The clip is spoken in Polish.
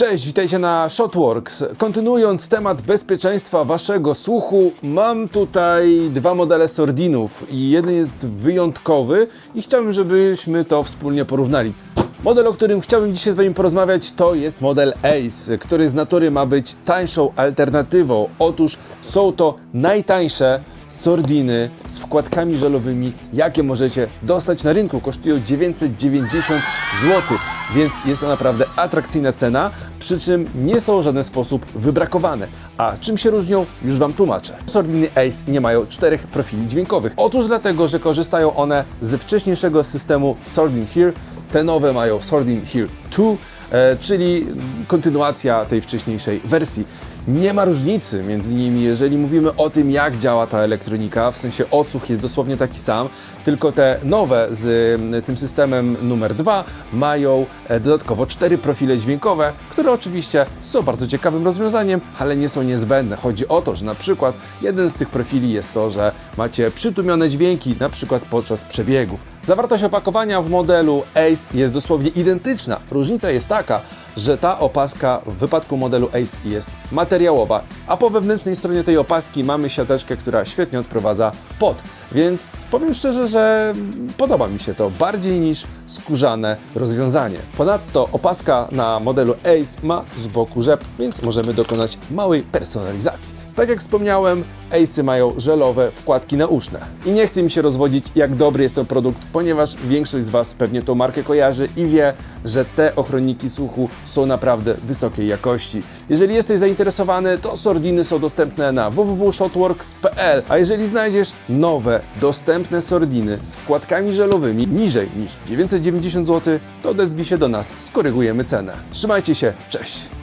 Cześć, witajcie na Shotworks. Kontynuując temat bezpieczeństwa waszego słuchu, mam tutaj dwa modele Sordinów jeden jest wyjątkowy i chciałbym, żebyśmy to wspólnie porównali. Model, o którym chciałbym dzisiaj z wami porozmawiać, to jest model Ace, który z natury ma być tańszą alternatywą. Otóż są to najtańsze sordiny z wkładkami żelowymi, jakie możecie dostać na rynku. Kosztują 990 zł, więc jest to naprawdę atrakcyjna cena, przy czym nie są w żaden sposób wybrakowane. A czym się różnią? Już Wam tłumaczę. Sordiny Ace nie mają czterech profili dźwiękowych. Otóż dlatego, że korzystają one ze wcześniejszego systemu Sordin Here. Te nowe mają Sordin Here 2, e, czyli kontynuacja tej wcześniejszej wersji. Nie ma różnicy między nimi, jeżeli mówimy o tym, jak działa ta elektronika, w sensie odsłuch jest dosłownie taki sam, tylko te nowe z mm, tym systemem numer 2 mają e, dodatkowo cztery profile dźwiękowe, które oczywiście są bardzo ciekawym rozwiązaniem, ale nie są niezbędne. Chodzi o to, że na przykład jeden z tych profili jest to, że macie przytłumione dźwięki, na przykład podczas przebiegów. Zawartość opakowania w modelu Ace jest dosłownie identyczna. Różnica jest taka, że ta opaska w wypadku modelu Ace jest materiałowa, a po wewnętrznej stronie tej opaski mamy siateczkę, która świetnie odprowadza pot. Więc powiem szczerze, że podoba mi się to bardziej niż skórzane rozwiązanie. Ponadto opaska na modelu Ace ma z boku rzep, więc możemy dokonać małej personalizacji. Tak jak wspomniałem, Ace'y mają żelowe wkładki nauszne. I nie chcę mi się rozwodzić, jak dobry jest to produkt, ponieważ większość z Was pewnie tą markę kojarzy i wie, że te ochronniki słuchu są naprawdę wysokiej jakości. Jeżeli jesteś zainteresowany, to Sordiny są dostępne na www.shotworks.pl, a jeżeli znajdziesz nowe, dostępne Sordiny z wkładkami żelowymi niżej niż 990 zł, to odezwij się do nas, skorygujemy cenę. Trzymajcie się, cześć!